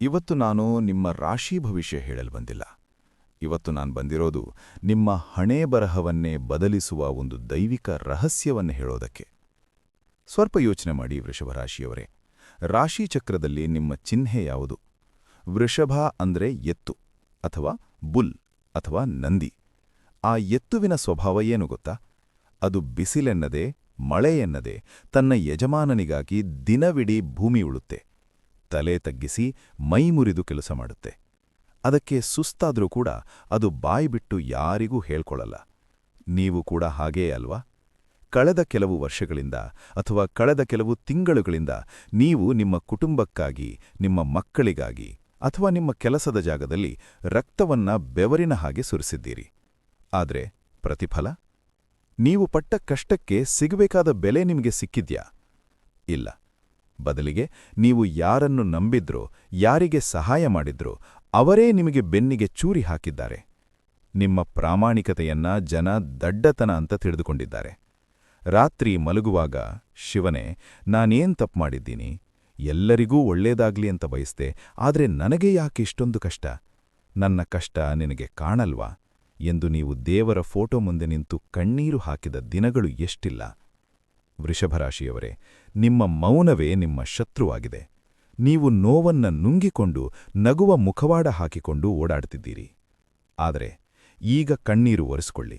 ಇವತ್ತು ನಾನು ನಿಮ್ಮ ರಾಶಿ ಭವಿಷ್ಯ ಹೇಳಲು ಬಂದಿಲ್ಲ. ಇವತ್ತು ನಾನು ಬಂದಿರೋದು ನಿಮ್ಮ ಹಣೆ ಬರಹವನ್ನೇ ಬದಲಿಸುವ ಒಂದು ದೈವಿಕ ರಹಸ್ಯವನ್ನು ಹೇಳೋದಕ್ಕೆ. ಸ್ವಲ್ಪ ಯೋಚನೆ ಮಾಡಿ ವೃಷಭರಾಶಿಯವರೇ ರಾಶಿಚಕ್ರದಲ್ಲಿ ನಿಮ್ಮ ಚಿಹ್ನೆ ಯಾವುದು? ವೃಷಭ ಅಂದ್ರೆ ಎತ್ತು ಅಥವಾ ಬುಲ್ ಅಥವಾ ನಂದಿ. ಆ ಎತ್ತುವಿನ ಸ್ವಭಾವ ಏನು ಗೊತ್ತಾ? ಅದು ಬಿಸಿಲೆನ್ನದೆ ಮಳೆ ಎನ್ನದೆ ತನ್ನ ಯಜಮಾನನಿಗಾಗಿ ದಿನವಿಡೀ ಭೂಮಿ ಉಳುತ್ತೆ. ತಲೆ ತಗ್ಗಿಸಿ ಮೈ ಮುರಿದು ಕೆಲಸ ಮಾಡುತ್ತೆ. ಅದಕ್ಕೆ ಸುಸ್ತಾದರೂ ಕೂಡ ಅದು ಬಾಯಿಬಿಟ್ಟು ಯಾರಿಗೂ ಹೇಳ್ಕೊಳ್ಳಲ್ಲ ನೀವು ಕೂಡ ಹಾಗೇ ಅಲ್ವಾ? ಕಳೆದ ಕೆಲವು ವರ್ಷಗಳಿಂದ ಅಥವಾ ಕಳೆದ ಕೆಲವು ತಿಂಗಳುಗಳಿಂದ ನೀವು ನಿಮ್ಮ ಕುಟುಂಬಕ್ಕಾಗಿ, ನಿಮ್ಮ ಮಕ್ಕಳಿಗಾಗಿ ಅಥವಾ ನಿಮ್ಮ ಕೆಲಸದ ಜಾಗದಲ್ಲಿ ರಕ್ತವನ್ನ ಬೆವರಿನ ಹಾಗೆ ಸುರಿಸಿದ್ದೀರಿ. ಆದರೆ ಪ್ರತಿಫಲ? ನೀವು ಪಟ್ಟ ಕಷ್ಟಕ್ಕೆ ಸಿಗಬೇಕಾದ ಬೆಲೆ ನಿಮಗೆ ಸಿಕ್ಕಿದ್ಯಾ? ಇಲ್ಲ. ಬದಲಿಗೆ ನೀವು ಯಾರನ್ನು ನಂಬಿದ್ರೋ, ಯಾರಿಗೆ ಸಹಾಯ ಮಾಡಿದ್ರೋ, ಅವರೇ ನಿಮಗೆ ಬೆನ್ನಿಗೆ ಚೂರಿ ಹಾಕಿದ್ದಾರೆ. ನಿಮ್ಮ ಪ್ರಾಮಾಣಿಕತೆಯನ್ನ ಜನ ದಡ್ಡತನ ಅಂತ ತಿಳಿದುಕೊಂಡಿದ್ದಾರೆ. ರಾತ್ರಿ ಮಲಗುವಾಗ, ಶಿವನೇ, ನಾನೇನ್ ತಪ್ಪು ಮಾಡಿದ್ದೀನಿ? ಎಲ್ಲರಿಗೂ ಒಳ್ಳೇದಾಗ್ಲಿ ಅಂತ ಬಯಸ್ತೆ ಆದ್ರೆ ನನಗೆ ಯಾಕೆ ಇಷ್ಟೊಂದು ಕಷ್ಟ? ನನ್ನ ಕಷ್ಟ ನಿನಗೆ ಕಾಣಲ್ವಾ? ಎಂದು ನೀವು ದೇವರ ಫೋಟೋ ಮುಂದೆ ನಿಂತು ಕಣ್ಣೀರು ಹಾಕಿದ ದಿನಗಳು ಎಷ್ಟಿಲ್ಲ. ವೃಷಭರಾಶಿಯವರೇ, ನಿಮ್ಮ ಮೌನವೇ ನಿಮ್ಮ ಶತ್ರುವಾಗಿದೆ. ನೀವು ನೋವನ್ನ ನುಂಗಿಕೊಂಡು, ನಗುವ ಮುಖವಾಡ ಹಾಕಿಕೊಂಡು ಓಡಾಡ್ತಿದ್ದೀರಿ ಆದರೆ ಈಗ ಕಣ್ಣೀರು ಒರೆಸ್ಕೊಳ್ಳಿ.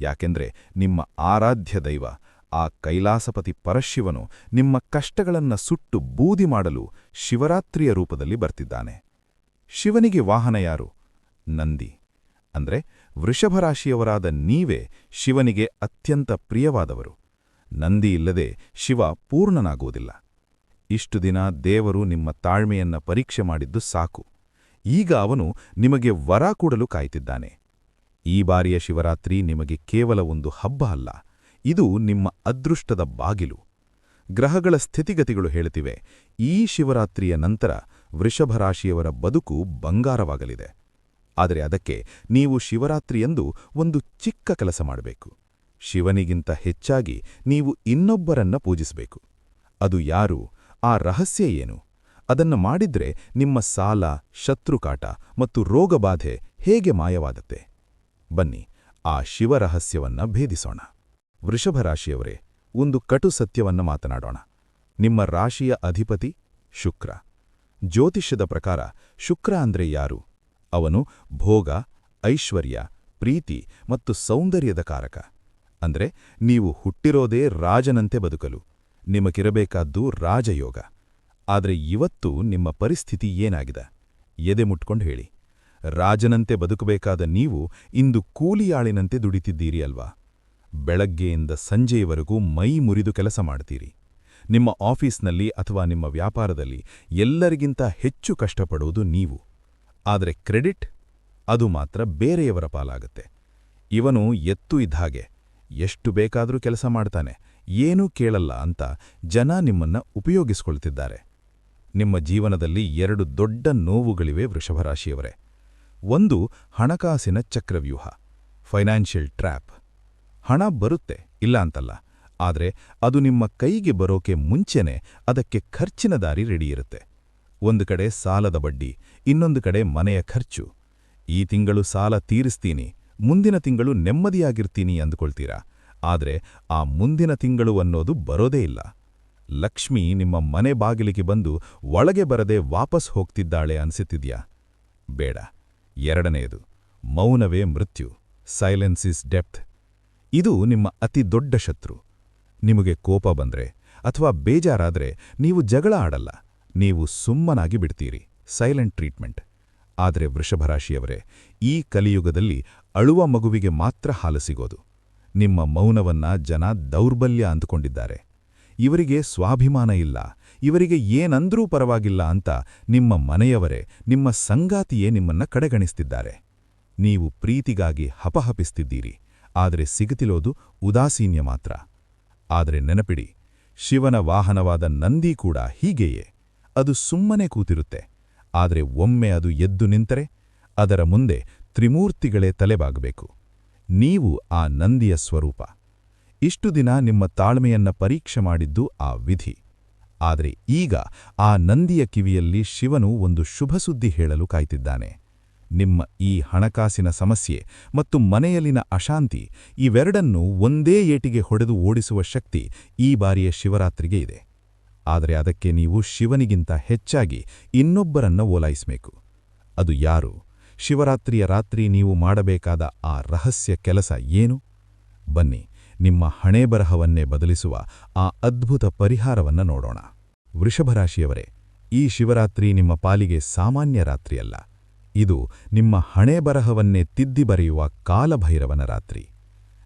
ಯಾಕೆಂದ್ರೆ ನಿಮ್ಮ ಆರಾಧ್ಯ ದೈವ, ಆ ಕೈಲಾಸಪತಿ ಪರಶಿವನು ನಿಮ್ಮ ಕಷ್ಟಗಳನ್ನ ಸುಟ್ಟು ಬೂದಿ ಮಾಡಲು ಶಿವರಾತ್ರಿಯ ರೂಪದಲ್ಲಿ ಬರ್ತಿದ್ದಾನೆ. ಶಿವನಿಗೆ ವಾಹನ ಯಾರು? ನಂದಿ. ಅಂದ್ರೆ ವೃಷಭರಾಶಿಯವರಾದ ನೀವೇ ಶಿವನಿಗೆ ಅತ್ಯಂತ ಪ್ರಿಯವಾದವರು. ನಂದಿ ಇಲ್ಲದೆ ಶಿವ ಪೂರ್ಣನಾಗುವುದಿಲ್ಲ. ಇಷ್ಟು ದಿನ ದೇವರು ನಿಮ್ಮ ತಾಳ್ಮೆಯನ್ನ ಪರೀಕ್ಷೆ ಮಾಡಿದ್ದು ಸಾಕು. ಈಗ ಅವನು ನಿಮಗೆ ವರ ಕೊಡಲು ಕಾಯ್ತಿದ್ದಾನೆ. ಈ ಬಾರಿಯ ಶಿವರಾತ್ರಿ ನಿಮಗೆ ಕೇವಲ ಒಂದು ಹಬ್ಬ ಅಲ್ಲ, ಇದು ನಿಮ್ಮ ಅದೃಷ್ಟದ ಬಾಗಿಲು. ಗ್ರಹಗಳ ಸ್ಥಿತಿಗತಿಗಳು ಹೇಳುತ್ತಿವೆ, ಈ ಶಿವರಾತ್ರಿಯ ನಂತರ ವೃಷಭರಾಶಿಯವರ ಬದುಕು ಬಂಗಾರವಾಗಲಿದೆ. ಆದರೆ ಅದಕ್ಕೆ ನೀವು ಶಿವರಾತ್ರಿಯಂದು ಒಂದು ಚಿಕ್ಕ ಕೆಲಸ ಮಾಡಬೇಕು. ಶಿವನಿಗಿಂತ ಹೆಚ್ಚಾಗಿ ನೀವು ಇನ್ನೊಬ್ಬರನ್ನ ಪೂಜಿಸಬೇಕು. ಅದು ಯಾರು, ಆ ರಹಸ್ಯ ಏನು? ಅದನ್ನು ಮಾಡಿದ್ರೆ ನಿಮ್ಮ ಸಾಲ, ಶತ್ರುಕಾಟ ಮತ್ತು ರೋಗಬಾಧೆ ಹೇಗೆ ಮಾಯವಾದತ್ತೆ? ಬನ್ನಿ, ಆ ಶಿವರಹಸ್ಯವನ್ನ ಭೇದಿಸೋಣ. ವೃಷಭರಾಶಿಯವರೇ ಒಂದು ಕಟು ಸತ್ಯವನ್ನ ಮಾತನಾಡೋಣ. ನಿಮ್ಮ ರಾಶಿಯ ಅಧಿಪತಿ ಶುಕ್ರ. ಜ್ಯೋತಿಷ್ಯದ ಪ್ರಕಾರ ಶುಕ್ರ ಅಂದ್ರೆ ಯಾರು? ಅವನು ಭೋಗ, ಐಶ್ವರ್ಯ, ಪ್ರೀತಿ ಮತ್ತು ಸೌಂದರ್ಯದ ಕಾರಕ. ಅಂದ್ರೆ ನೀವು ಹುಟ್ಟಿರೋದೇ ರಾಜನಂತೆ ಬದುಕಲು. ನಿಮಗಿರಬೇಕಾದ್ದು ರಾಜಯೋಗ. ಆದರೆ ಇವತ್ತು ನಿಮ್ಮ ಪರಿಸ್ಥಿತಿ ಏನಾಗಿದೆ? ಎದೆ ಮುಟ್ಕೊಂಡು ಹೇಳಿ. ರಾಜನಂತೆ ಬದುಕಬೇಕಾದ ನೀವು ಇಂದು ಕೂಲಿಯಾಳಿನಂತೆ ದುಡಿತಿದ್ದೀರಿ ಅಲ್ವಾ? ಬೆಳಗ್ಗೆಯಿಂದ ಸಂಜೆಯವರೆಗೂ ಮೈ ಮುರಿದು ಕೆಲಸ ಮಾಡ್ತೀರಿ. ನಿಮ್ಮ ಆಫೀಸ್ನಲ್ಲಿ ಅಥವಾ ನಿಮ್ಮ ವ್ಯಾಪಾರದಲ್ಲಿ ಎಲ್ಲರಿಗಿಂತ ಹೆಚ್ಚು ಕಷ್ಟಪಡುವುದು ನೀವು. ಆದರೆ ಕ್ರೆಡಿಟ್ ಅದು ಮಾತ್ರ ಬೇರೆಯವರ ಪಾಲಾಗುತ್ತೆ. ಇವನು ಎತ್ತು ಇದ್ಹಾಗೆ. ಎಷ್ಟು ಬೇಕಾದರೂ ಕೆಲಸ ಮಾಡ್ತಾನೆ. ಏನೂ ಕೇಳಲ್ಲ ಅಂತ ಜನ ನಿಮ್ಮನ್ನ ಉಪಯೋಗಿಸ್ಕೊಳ್ತಿದ್ದಾರೆ. ನಿಮ್ಮ ಜೀವನದಲ್ಲಿ ಎರಡು ದೊಡ್ಡ ನೋವುಗಳಿವೆ ವೃಷಭರಾಶಿಯವರೇ. ಒಂದು ಹಣಕಾಸಿನ ಚಕ್ರವ್ಯೂಹ, ಫೈನಾನ್ಷಿಯಲ್ ಟ್ರ್ಯಾಪ್. ಹಣ ಬರುತ್ತೆ, ಇಲ್ಲ ಅಂತಲ್ಲ. ಆದರೆ ಅದು ನಿಮ್ಮ ಕೈಗೆ ಬರೋಕೆ ಮುಂಚೆನೆ ಅದಕ್ಕೆ ಖರ್ಚಿನ ದಾರಿ ರೆಡಿಯಿರುತ್ತೆ. ಒಂದು ಕಡೆ ಸಾಲದ ಬಡ್ಡಿ, ಇನ್ನೊಂದು ಕಡೆ ಮನೆಯ ಖರ್ಚು. ಈ ತಿಂಗಳು ಸಾಲ ತೀರಿಸ್ತೀನಿ. ಮುಂದಿನ ತಿಂಗಳು ನೆಮ್ಮದಿಯಾಗಿರ್ತೀನಿ ಅಂದುಕೊಳ್ತೀರಾ? ಆದ್ರೆ ಆ ಮುಂದಿನ ತಿಂಗಳು ಅನ್ನೋದು ಬರೋದೇ ಇಲ್ಲ. ಲಕ್ಷ್ಮಿ ನಿಮ್ಮ ಮನೆ ಬಾಗಿಲಿಗೆ ಬಂದು ಒಳಗೆ ಬರದೆ ವಾಪಸ್ ಹೋಗ್ತಿದ್ದಾಳೆ ಅನ್ಸುತ್ತಿದ್ಯಾ? ಬೇಡ. ಎರಡನೆಯದು, ಮೌನವೇ ಮೃತ್ಯು. ಸೈಲೆನ್ಸ್ ಇಸ್ ಡೆಪ್ತ್ ಇದು ನಿಮ್ಮ ಅತಿ ದೊಡ್ಡ ಶತ್ರು. ನಿಮಗೆ ಕೋಪ ಬಂದ್ರೆ ಅಥವಾ ಬೇಜಾರಾದ್ರೆ ನೀವು ಜಗಳ ಆಡಲ್ಲ. ನೀವು ಸುಮ್ಮನಾಗಿ ಬಿಡ್ತೀರಿ. ಸೈಲೆಂಟ್ ಟ್ರೀಟ್ಮೆಂಟ್ ಆದರೆ ವೃಷಭರಾಶಿಯವರೇ, ಈ ಕಲಿಯುಗದಲ್ಲಿ ಅಳುವ ಮಗುವಿಗೆ ಮಾತ್ರ ಹಾಲು ಸಿಗೋದು. ನಿಮ್ಮ ಮೌನವನ್ನ ಜನ ದೌರ್ಬಲ್ಯ ಅಂದುಕೊಂಡಿದ್ದಾರೆ. ಇವರಿಗೆ ಸ್ವಾಭಿಮಾನ ಇಲ್ಲ. ಇವರಿಗೆ ಏನಂದ್ರೂ ಪರವಾಗಿಲ್ಲ ಅಂತ ನಿಮ್ಮ ಮನೆಯವರೇ, ನಿಮ್ಮ ಸಂಗಾತಿಯೇ ನಿಮ್ಮನ್ನ ಕಡೆಗಣಿಸ್ತಿದ್ದಾರೆ. ನೀವು ಪ್ರೀತಿಗಾಗಿ ಹಪಹಪಿಸ್ತಿದ್ದೀರಿ. ಆದರೆ ಸಿಗುತ್ತಿರೋದು ಉದಾಸೀನ್ಯ ಮಾತ್ರ. ಆದರೆ ನೆನಪಿಡಿ, ಶಿವನ ವಾಹನವಾದ ನಂದಿ ಕೂಡ ಹೀಗೆಯೇ. ಅದು ಸುಮ್ಮನೆ ಕೂತಿರುತ್ತೆ. ಆದರೆ ಒಮ್ಮೆ ಅದು ಎದ್ದು ನಿಂತರೆ ಅದರ ಮುಂದೆ ತ್ರಿಮೂರ್ತಿಗಳೇ ತಲೆಬಾಗಬೇಕು. ನೀವು ಆ ನಂದಿಯ ಸ್ವರೂಪ. ಇಷ್ಟು ದಿನ ನಿಮ್ಮ ತಾಳ್ಮೆಯನ್ನ ಪರೀಕ್ಷೆ ಮಾಡಿದ್ದು ಆ ವಿಧಿ. ಆದರೆ ಈಗ ಆ ನಂದಿಯ ಕಿವಿಯಲ್ಲಿ ಶಿವನು ಒಂದು ಶುಭ ಸುದ್ದಿ ಹೇಳಲು ಕಾಯ್ತಿದ್ದಾನೆ. ನಿಮ್ಮ ಈ ಹಣಕಾಸಿನ ಸಮಸ್ಯೆ ಮತ್ತು ಮನೆಯಲ್ಲಿನ ಅಶಾಂತಿ ಇವೆರಡನ್ನೂ ಒಂದೇ ಏಟಿಗೆ ಹೊಡೆದು ಓಡಿಸುವ ಶಕ್ತಿ ಈ ಬಾರಿಯ ಶಿವರಾತ್ರಿಗೆ ಇದೆ. ಆದರೆ ಅದಕ್ಕೆ ನೀವು ಶಿವನಿಗಿಂತ ಹೆಚ್ಚಾಗಿ ಇನ್ನೊಬ್ಬರನ್ನ ಓಲಾಯಿಸಬೇಕು. ಅದು ಯಾರು? ಶಿವರಾತ್ರಿಯ ರಾತ್ರಿ ನೀವು ಮಾಡಬೇಕಾದ ಆ ರಹಸ್ಯ ಕೆಲಸ ಏನು? ಬನ್ನಿ, ನಿಮ್ಮ ಹಣೆಬರಹವನ್ನೇ ಬದಲಿಸುವ ಆ ಅದ್ಭುತ ಪರಿಹಾರವನ್ನ ನೋಡೋಣ. ವೃಷಭರಾಶಿಯವರೇ, ಈ ಶಿವರಾತ್ರಿ ನಿಮ್ಮ ಪಾಲಿಗೆ ಸಾಮಾನ್ಯ ರಾತ್ರಿಯಲ್ಲ ಇದು ನಿಮ್ಮ ಹಣೆಬರಹವನ್ನೇ ತಿದ್ದಿ ಬರೆಯುವ ಕಾಲಭೈರವನ ರಾತ್ರಿ.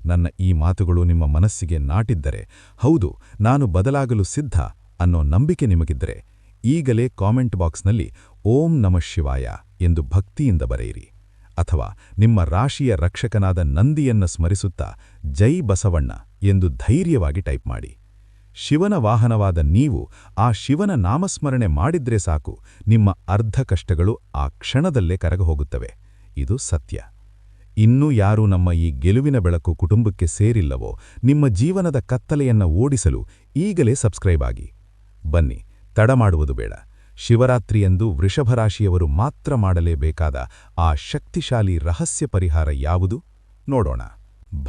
ನನ್ನ ಈ ಮಾತುಗಳು ನಿಮ್ಮ ಮನಸ್ಸಿಗೆ ನಾಟಿದ್ದರೆ ಹೌದು, ನಾನು ಬದಲಾಗಲು ಸಿದ್ಧ ಅನ್ನೋ ನಂಬಿಕೆ ನಿಮಗಿದ್ದರೆ ಈಗಲೇ ಕಾಮೆಂಟ್ ಬಾಕ್ಸ್ನಲ್ಲಿ ಓಂ ನಮಃ ಶಿವಾಯ ಎಂದು ಭಕ್ತಿಯಿಂದ ಬರೆಯಿರಿ. ಅಥವಾ ನಿಮ್ಮ ರಾಶಿಯ ರಕ್ಷಕನಾದ ನಂದಿಯನ್ನ ಸ್ಮರಿಸುತ್ತಾ ಜೈ ಬಸವಣ್ಣ ಎಂದು ಧೈರ್ಯವಾಗಿ ಟೈಪ್ ಮಾಡಿ. ಶಿವನ ವಾಹನವಾದ ನೀವು ಆ ಶಿವನ ನಾಮಸ್ಮರಣೆ ಮಾಡಿದ್ರೆ ಸಾಕು, ನಿಮ್ಮ ಅರ್ಧ ಕಷ್ಟಗಳು ಆ ಕ್ಷಣದಲ್ಲೇ ಕರಗಹೋಗುತ್ತವೆ ಇದು ಸತ್ಯ. ಇನ್ನೂ ಯಾರೂ ನಮ್ಮ ಈ ಗೆಲುವಿನ ಬೆಳಕು ಕುಟುಂಬಕ್ಕೆ ಸೇರಿಲ್ಲವೋ, ನಿಮ್ಮ ಜೀವನದ ಕತ್ತಲೆಯನ್ನ ಓಡಿಸಲು ಈಗಲೇ ಸಬ್ಸ್ಕ್ರೈಬ್ ಆಗಿ. ಬನ್ನಿ, ತಡ ಮಾಡುವುದು ಬೇಡ. ಶಿವರಾತ್ರಿಯಂದು ವೃಷಭರಾಶಿಯವರು ಮಾತ್ರ ಮಾಡಲೇಬೇಕಾದ ಆ ಶಕ್ತಿಶಾಲಿ ರಹಸ್ಯ ಪರಿಹಾರ ಯಾವುದು? ನೋಡೋಣ.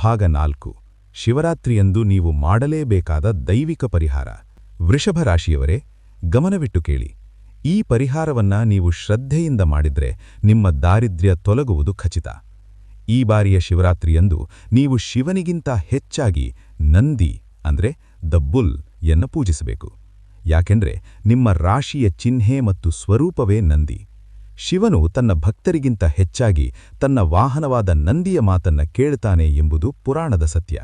ಭಾಗ ನಾಲ್ಕು. ಶಿವರಾತ್ರಿಯಂದು ನೀವು ಮಾಡಲೇಬೇಕಾದ ದೈವಿಕ ಪರಿಹಾರ. ವೃಷಭರಾಶಿಯವರೇ, ಗಮನವಿಟ್ಟು ಕೇಳಿ. ಈ ಪರಿಹಾರವನ್ನ ನೀವು ಶ್ರದ್ಧೆಯಿಂದ ಮಾಡಿದ್ರೆ ನಿಮ್ಮ ದಾರಿದ್ರ್ಯ ತೊಲಗುವುದು ಖಚಿತ. ಈ ಬಾರಿಯ ಶಿವರಾತ್ರಿಯಂದು ನೀವು ಶಿವನಿಗಿಂತ ಹೆಚ್ಚಾಗಿ ನಂದಿ ಅಂದ್ರೆ ದ ಬುಲ್ ಯನ್ನು ಪೂಜಿಸಬೇಕು. ಯಾಕೆಂದ್ರೆ ನಿಮ್ಮ ರಾಶಿಯ ಚಿಹ್ನೆ ಮತ್ತು ಸ್ವರೂಪವೇ ನಂದಿ. ಶಿವನು ತನ್ನ ಭಕ್ತರಿಗಿಂತ ಹೆಚ್ಚಾಗಿ ತನ್ನ ವಾಹನವಾದ ನಂದಿಯ ಮಾತನ್ನ ಕೇಳ್ತಾನೆ ಎಂಬುದು ಪುರಾಣದ ಸತ್ಯ.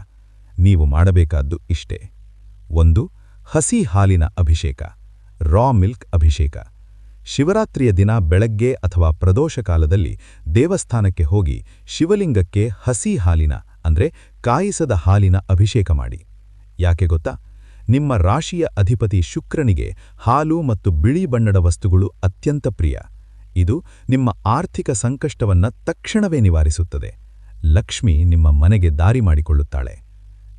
ನೀವು ಮಾಡಬೇಕಾದ್ದು ಇಷ್ಟೇ. ಒಂದು, ಹಸಿ ಹಾಲಿನ ಅಭಿಷೇಕ. ರಾ ಮಿಲ್ಕ್ ಅಭಿಷೇಕ. ಶಿವರಾತ್ರಿಯ ದಿನ ಬೆಳಗ್ಗೆ ಅಥವಾ ಪ್ರದೋಷ ಕಾಲದಲ್ಲಿ ದೇವಸ್ಥಾನಕ್ಕೆ ಹೋಗಿ ಶಿವಲಿಂಗಕ್ಕೆ ಹಸಿ ಹಾಲಿನ, ಅಂದ್ರೆ ಕಾಯಿಸದ ಹಾಲಿನ ಅಭಿಷೇಕ ಮಾಡಿ. ಯಾಕೆ ಗೊತ್ತಾ? ನಿಮ್ಮ ರಾಶಿಯ ಅಧಿಪತಿ ಶುಕ್ರನಿಗೆ ಹಾಲು ಮತ್ತು ಬಿಳಿ ಬಣ್ಣದ ವಸ್ತುಗಳು ಅತ್ಯಂತ ಪ್ರಿಯ. ಇದು ನಿಮ್ಮ ಆರ್ಥಿಕ ಸಂಕಷ್ಟವನ್ನು ತಕ್ಷಣವೇ ನಿವಾರಿಸುತ್ತದೆ. ಲಕ್ಷ್ಮಿ ನಿಮ್ಮ ಮನೆಗೆ ದಾರಿ ಮಾಡಿಕೊಳ್ಳುತ್ತಾಳೆ.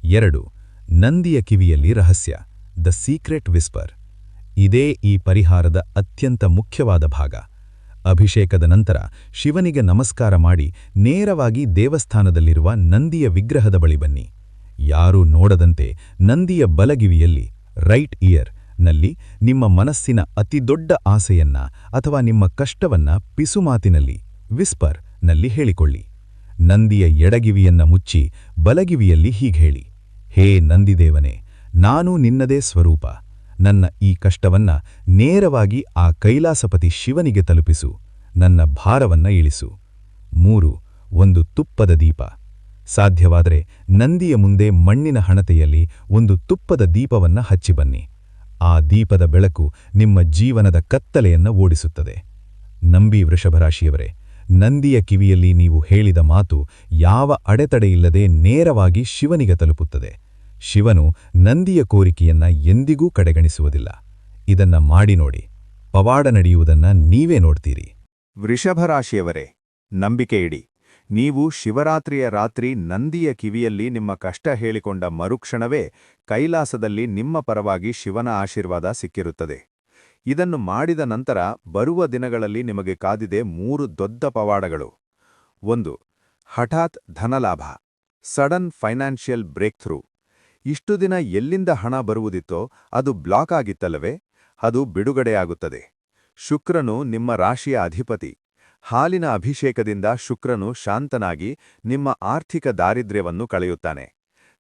ಎರಡು, ನಂದಿಯ ಕಿವಿಯಲ್ಲಿ ರಹಸ್ಯ, ದ ಸೀಕ್ರೆಟ್ ವಿಸ್ಪರ್. ಇದೇ ಈ ಪರಿಹಾರದ ಅತ್ಯಂತ ಮುಖ್ಯವಾದ ಭಾಗ. ಅಭಿಷೇಕದ ನಂತರ ಶಿವನಿಗೆ ನಮಸ್ಕಾರ ಮಾಡಿ ನೇರವಾಗಿ ದೇವಸ್ಥಾನದಲ್ಲಿರುವ ನಂದಿಯ ವಿಗ್ರಹದ ಬಳಿ ಬನ್ನಿ. ಯಾರೂ ನೋಡದಂತೆ ನಂದಿಯ ಬಲಗಿವಿಯಲ್ಲಿ ರೈಟ್ ಇಯರ್ನಲ್ಲಿ ನಿಮ್ಮ ಮನಸ್ಸಿನ ಅತಿದೊಡ್ಡ ಆಸೆಯನ್ನ ಅಥವಾ ನಿಮ್ಮ ಕಷ್ಟವನ್ನ ಪಿಸುಮಾತಿನಲ್ಲಿ ವಿಸ್ಪರ್ನಲ್ಲಿ ಹೇಳಿಕೊಳ್ಳಿ. ನಂದಿಯ ಎಡಗಿವಿಯನ್ನ ಮುಚ್ಚಿ ಬಲಗಿವಿಯಲ್ಲಿ ಹೀಗೇಳಿ ಹೇ ನಂದಿದೇವನೇ, ನಾನು ನಿನ್ನದೇ ಸ್ವರೂಪ. ನನ್ನ ಈ ಕಷ್ಟವನ್ನ ನೇರವಾಗಿ ಆ ಕೈಲಾಸಪತಿ ಶಿವನಿಗೆ ತಲುಪಿಸು. ನನ್ನ ಭಾರವನ್ನ ಇಳಿಸು. ಮೂರು, ಒಂದು ತುಪ್ಪದ ದೀಪ. ಸಾಧ್ಯವಾದರೆ ನಂದಿಯ ಮುಂದೆ ಮಣ್ಣಿನ ಹಣತೆಯಲ್ಲಿ ಒಂದು ತುಪ್ಪದ ದೀಪವನ್ನ ಹಚ್ಚಿ ಬನ್ನಿ. ಆ ದೀಪದ ಬೆಳಕು ನಿಮ್ಮ ಜೀವನದ ಕತ್ತಲೆಯನ್ನು ಓಡಿಸುತ್ತದೆ. ನಂಬಿ ವೃಷಭರಾಶಿಯವರೇ, ನಂದಿಯ ಕಿವಿಯಲ್ಲಿ ನೀವು ಹೇಳಿದ ಮಾತು ಯಾವ ಅಡೆತಡೆಯಿಲ್ಲದೆ ನೇರವಾಗಿ ಶಿವನಿಗೆ ತಲುಪುತ್ತದೆ. ಶಿವನು ನಂದಿಯ ಕೋರಿಕೆಯನ್ನ ಎಂದಿಗೂ ಕಡೆಗಣಿಸುವುದಿಲ್ಲ. ಇದನ್ನ ಮಾಡಿ ನೋಡಿ. ಪವಾಡ ನಡೆಯುವುದನ್ನ ನೀವೇ ನೋಡ್ತೀರಿ. ವೃಷಭರಾಶಿಯವರೇ, ನಂಬಿಕೆ ಇಡಿ. ನೀವು ಶಿವರಾತ್ರಿಯ ರಾತ್ರಿ ನಂದಿಯ ಕಿವಿಯಲ್ಲಿ ನಿಮ್ಮ ಕಷ್ಟ ಹೇಳಿಕೊಂಡ ಮರುಕ್ಷಣವೇ ಕೈಲಾಸದಲ್ಲಿ ನಿಮ್ಮ ಪರವಾಗಿ ಶಿವನ ಆಶೀರ್ವಾದ ಸಿಕ್ಕಿರುತ್ತದೆ. ಇದನ್ನು ಮಾಡಿದ ನಂತರ ಬರುವ ದಿನಗಳಲ್ಲಿ ನಿಮಗೆ ಕಾದಿದೆ ಮೂರು ದೊಡ್ಡ ಪವಾಡಗಳು. ಒಂದು, ಹಠಾತ್ ಧನಲಾಭ. ಸಡನ್ ಫೈನಾನ್ಷಿಯಲ್ ಬ್ರೇಕ್ ಥ್ರೂ ಇಷ್ಟು ದಿನ ಎಲ್ಲಿಂದ ಹಣ ಬರುವುದಿತ್ತೋ ಅದು ಬ್ಲಾಕ್ ಆಗಿತ್ತಲ್ಲವೇ? ಅದು ಬಿಡುಗಡೆಯಾಗುತ್ತದೆ. ಶುಕ್ರನು ನಿಮ್ಮ ರಾಶಿಯ ಅಧಿಪತಿ. ಹಾಲಿನ ಅಭಿಷೇಕದಿಂದ ಶುಕ್ರನು ಶಾಂತನಾಗಿ ನಿಮ್ಮ ಆರ್ಥಿಕ ದಾರಿದ್ರ್ಯವನ್ನು ಕಳೆಯುತ್ತಾನೆ.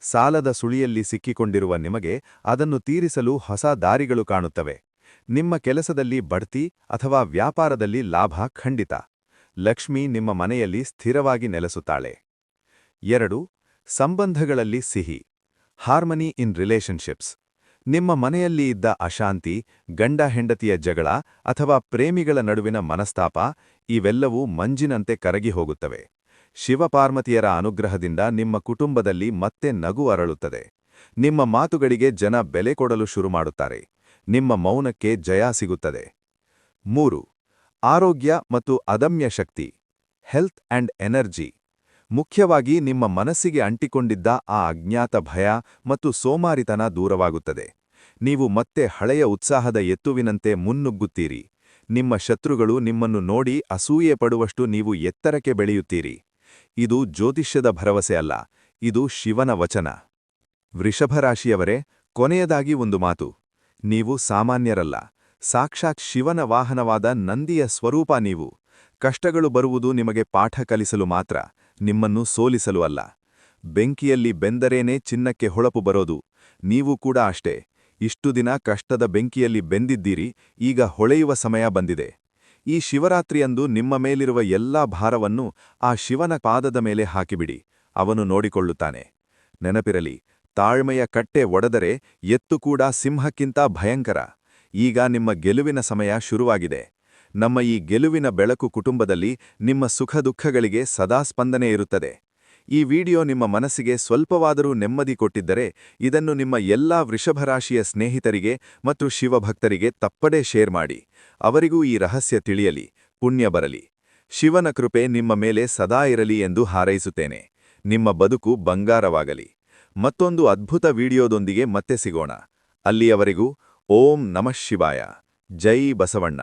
ಸಾಲದ ಸುಳಿಯಲ್ಲಿ ಸಿಕ್ಕಿಕೊಂಡಿರುವ ನಿಮಗೆ ಅದನ್ನು ತೀರಿಸಲು ಹೊಸ ದಾರಿಗಳು ಕಾಣುತ್ತವೆ. ನಿಮ್ಮ ಕೆಲಸದಲ್ಲಿ ಬಡ್ತಿ ಅಥವಾ ವ್ಯಾಪಾರದಲ್ಲಿ ಲಾಭ ಖಂಡಿತ. ಲಕ್ಷ್ಮಿ ನಿಮ್ಮ ಮನೆಯಲ್ಲಿ ಸ್ಥಿರವಾಗಿ ನೆಲೆಸುತ್ತಾಳೆ. ಎರಡು, ಸಂಬಂಧಗಳಲ್ಲಿ ಸಿಹಿ. ಹಾರ್ಮನಿ ಇನ್ ರಿಲೇಶನ್ಶಿಪ್ಸ್ ನಿಮ್ಮ ಮನೆಯಲ್ಲಿ ಇದ್ದ ಅಶಾಂತಿ, ಗಂಡ ಹೆಂಡತಿಯ ಜಗಳ ಅಥವಾ ಪ್ರೇಮಿಗಳ ನಡುವಿನ ಮನಸ್ತಾಪ, ಇವೆಲ್ಲವೂ ಮಂಜಿನಂತೆ ಕರಗಿ ಹೋಗುತ್ತವೆ. ಶಿವಪಾರ್ವತಿಯರ ಅನುಗ್ರಹದಿಂದ ನಿಮ್ಮ ಕುಟುಂಬದಲ್ಲಿ ಮತ್ತೆ ನಗು ಅರಳುತ್ತದೆ. ನಿಮ್ಮ ಮಾತುಗಳಿಗೆ ಜನ ಬೆಲೆ ಕೊಡಲು ಶುರು ಮಾಡುತ್ತಾರೆ ನಿಮ್ಮ ಮೌನಕ್ಕೆ ಜಯ ಸಿಗುತ್ತದೆ. ಮೂರು, ಆರೋಗ್ಯ ಮತ್ತು ಅದಮ್ಯ ಶಕ್ತಿ ಹೆಲ್ತ್ ಅಂಡ್ ಎನರ್ಜಿ ಮುಖ್ಯವಾಗಿ ನಿಮ್ಮ ಮನಸ್ಸಿಗೆ ಅಂಟಿಕೊಂಡಿದ್ದ ಆ ಅಜ್ಞಾತ ಭಯ ಮತ್ತು ಸೋಮಾರಿತನ ದೂರವಾಗುತ್ತದೆ. ನೀವು ಮತ್ತೆ ಹಳೆಯ ಉತ್ಸಾಹದ ಎತ್ತುವಿನಂತೆ ಮುನ್ನುಗ್ಗುತ್ತೀರಿ. ನಿಮ್ಮ ಶತ್ರುಗಳು ನಿಮ್ಮನ್ನು ನೋಡಿ ಅಸೂಯೆ ಪಡುವಷ್ಟು ನೀವು ಎತ್ತರಕ್ಕೆ ಬೆಳೆಯುತ್ತೀರಿ. ಇದು ಜ್ಯೋತಿಷ್ಯದ ಭರವಸೆ ಅಲ್ಲ, ಇದು ಶಿವನ ವಚನ. ವೃಷಭರಾಶಿಯವರೇ, ಕೊನೆಯದಾಗಿ ಒಂದು ಮಾತು. ನೀವು ಸಾಮಾನ್ಯರಲ್ಲ, ಸಾಕ್ಷಾತ್ ಶಿವನ ವಾಹನವಾದ ನಂದಿಯ ಸ್ವರೂಪ ನೀವು. ಕಷ್ಟಗಳು ಬರುವುದು ನಿಮಗೆ ಪಾಠ ಕಲಿಸಲು ಮಾತ್ರ ನಿಮ್ಮನ್ನು ಸೋಲಿಸಲು ಅಲ್ಲ. ಬೆಂಕಿಯಲ್ಲಿ ಬೆಂದರೇನೇ ಚಿನ್ನಕ್ಕೆ ಹೊಳಪು ಬರೋದು. ನೀವು ಕೂಡ ಅಷ್ಟೇ. ಇಷ್ಟು ದಿನ ಕಷ್ಟದ ಬೆಂಕಿಯಲ್ಲಿ ಬೆಂದಿದ್ದೀರಿ, ಈಗ ಹೊಳೆಯುವ ಸಮಯ ಬಂದಿದೆ. ಈ ಶಿವರಾತ್ರಿಯಂದು ನಿಮ್ಮ ಮೇಲಿರುವ ಎಲ್ಲಾ ಭಾರವನ್ನು ಆ ಶಿವನ ಪಾದದ ಮೇಲೆ ಹಾಕಿಬಿಡಿ, ಅವನು ನೋಡಿಕೊಳ್ಳುತ್ತಾನೆ. ನೆನಪಿರಲಿ, ತಾಳ್ಮೆಯ ಕಟ್ಟೆ ಒಡೆದರೆ ಎತ್ತು ಕೂಡ ಸಿಂಹಕ್ಕಿಂತ ಭಯಂಕರ. ಈಗ ನಿಮ್ಮ ಗೆಲುವಿನ ಸಮಯ ಶುರುವಾಗಿದೆ. ನಮ್ಮ ಈ ಗೆಲುವಿನ ಬೆಳಕು ಕುಟುಂಬದಲ್ಲಿ ನಿಮ್ಮ ಸುಖ ದುಃಖಗಳಿಗೆ ಸದಾ ಸ್ಪಂದನೆ ಇರುತ್ತದೆ. ಈ ವಿಡಿಯೋ ನಿಮ್ಮ ಮನಸ್ಸಿಗೆ ಸ್ವಲ್ಪವಾದರೂ ನೆಮ್ಮದಿ ಕೊಟ್ಟಿದ್ದರೆ, ಇದನ್ನು ನಿಮ್ಮ ಎಲ್ಲಾ ವೃಷಭರಾಶಿಯ ಸ್ನೇಹಿತರಿಗೆ ಮತ್ತು ಶಿವಭಕ್ತರಿಗೆ ತಪ್ಪದೇ ಶೇರ್ ಮಾಡಿ. ಅವರಿಗೂ ಈ ರಹಸ್ಯ ತಿಳಿಯಲಿ, ಪುಣ್ಯ ಬರಲಿ. ಶಿವನ ಕೃಪೆ ನಿಮ್ಮ ಮೇಲೆ ಸದಾ ಇರಲಿ ಎಂದು ಹಾರೈಸುತ್ತೇನೆ. ನಿಮ್ಮ ಬದುಕು ಬಂಗಾರವಾಗಲಿ. ಮತ್ತೊಂದು ಅದ್ಭುತ ವಿಡಿಯೋದೊಂದಿಗೆ ಮತ್ತೆ ಸಿಗೋಣ. ಅಲ್ಲಿಯವರೆಗೂ ಓಂ ನಮಃ ಶಿವಾಯ. ಜೈ ಬಸವಣ್ಣ.